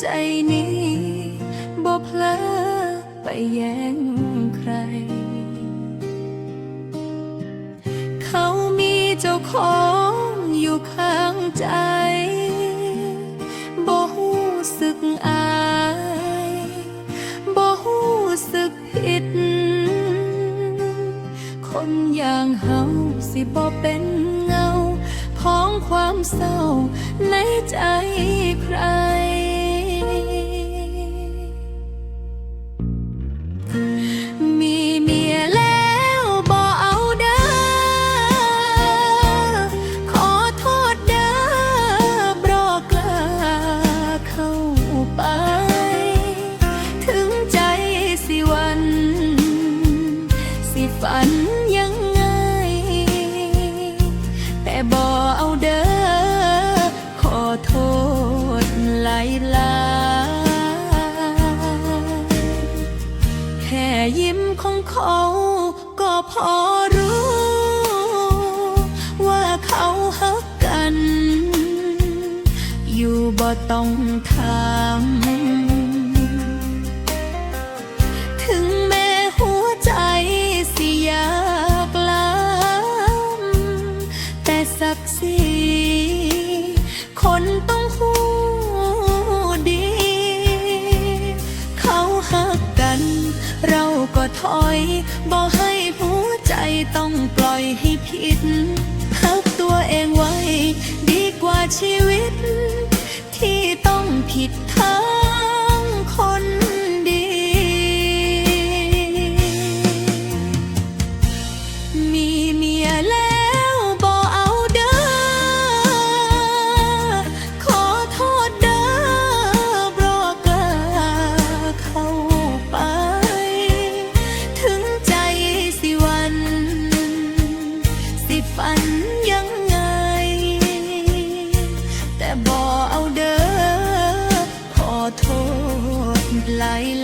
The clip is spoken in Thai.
ใจนี้บ่เพลอไปแย่งใคร เขามีเจ้าของอยู่ข้างใจบ่หูสึกอายบ่หูสึกผิด คนอย่างเฮาสิบ่เป็นเงา ของความเศร้าในใจใคร ของเขาก็พอรู้ ว่าเขาฮักกัน อยู่บ่ต้องถาม ถอยบอกให้หัวใจต้องปล่อยให้ผิดพักตัวเอง lại